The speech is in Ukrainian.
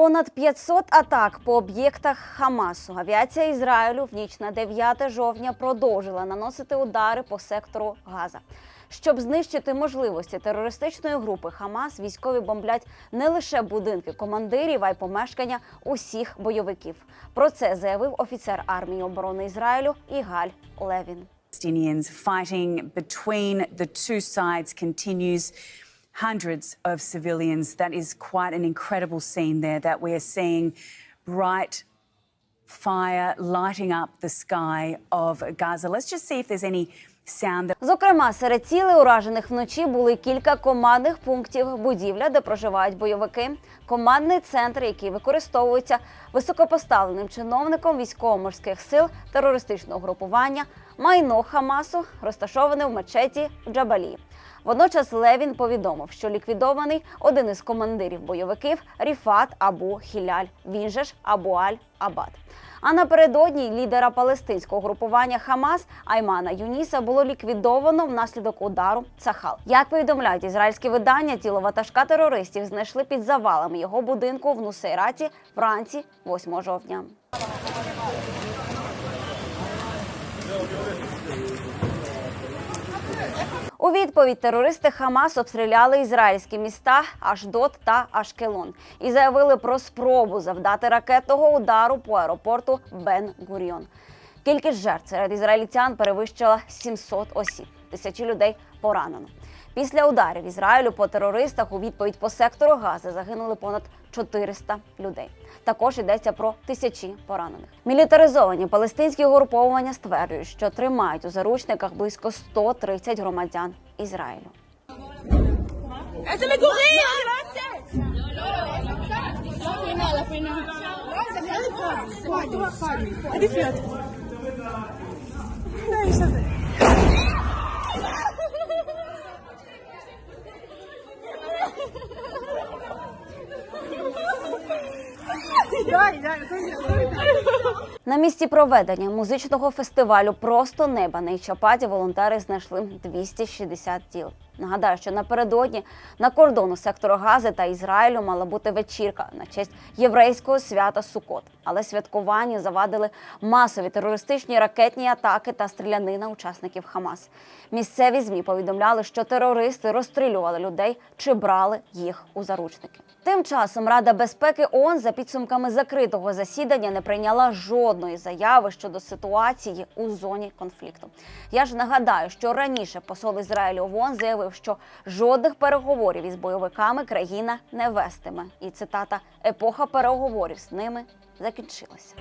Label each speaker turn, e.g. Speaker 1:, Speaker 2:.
Speaker 1: Понад 500 атак по об'єктах Хамасу. Авіація Ізраїлю в ніч на 9 жовтня продовжила наносити удари по сектору Газа. Щоб знищити можливості терористичної групи Хамас, військові бомблять не лише будинки командирів, а й помешкання усіх бойовиків. Про це заявив офіцер армії оборони Ізраїлю Ігаль Левін.
Speaker 2: Palestinians the two sides continues. Hundreds of civilians. That is quite an incredible scene there that we are seeing bright fire lighting up the sky of Gaza. Let's just see if there's any that
Speaker 1: Зокрема, серед цілей уражених вночі були кілька командних пунктів будівля, де проживають бойовики, командний центр, який використовується високопоставленим чиновником військово-морських сил терористичного групування, майно Хамасу, розташоване в мечеті Джабалі. Водночас Левін повідомив, що ліквідований один із командирів бойовиків Ріфат Абу Хіляль, він же ж Абу Аль Абад. А напередодні лідера палестинського групування Хамас Аймана Юніса було ліквідовано внаслідок удару Цахал. Як повідомляють ізраїльські видання, тіло ватажка терористів знайшли під завалами його будинку в Нусейраті вранці 8 жовтня. У відповідь терористи Хамас обстріляли ізраїльські міста Ашдот та Ашкелон і заявили про спробу завдати ракетного удару по аеропорту Бен Гуріон. Кількість жертв серед ізраїльтян перевищила 700 осіб. Тисячі людей поранено. Після ударів Ізраїлю по терористах у відповідь по сектору Гази загинули понад 400 людей. Також йдеться про тисячі поранених. Мілітаризовані палестинські угруповування стверджують, що тримають у заручниках близько 130 громадяן Ізраїлю. На місці проведення музичного фестивалю Просто неба на Ічападі волонтери знайшли 260 тіл. Нагадаю, що напередодні на кордону сектору Гази та Ізраїлю мала бути вечірка на честь єврейського свята Сукот. Але святкуванню завадили масові терористичні ракетні атаки та стрілянина учасників Хамас. Місцеві змі повідомляли, що терористи розстрілювали людей чи брали їх у заручники. Тим часом Рада безпеки ООН за підсумками закритого засідання не прийняла жодної заяви щодо ситуації у зоні конфлікту. Я ж нагадаю, що раніше посол Ізраїлю в ООН заявив, що жодних переговорів із бойовиками країна не вестиме. І цитата епоха переговорів з ними закінчилася.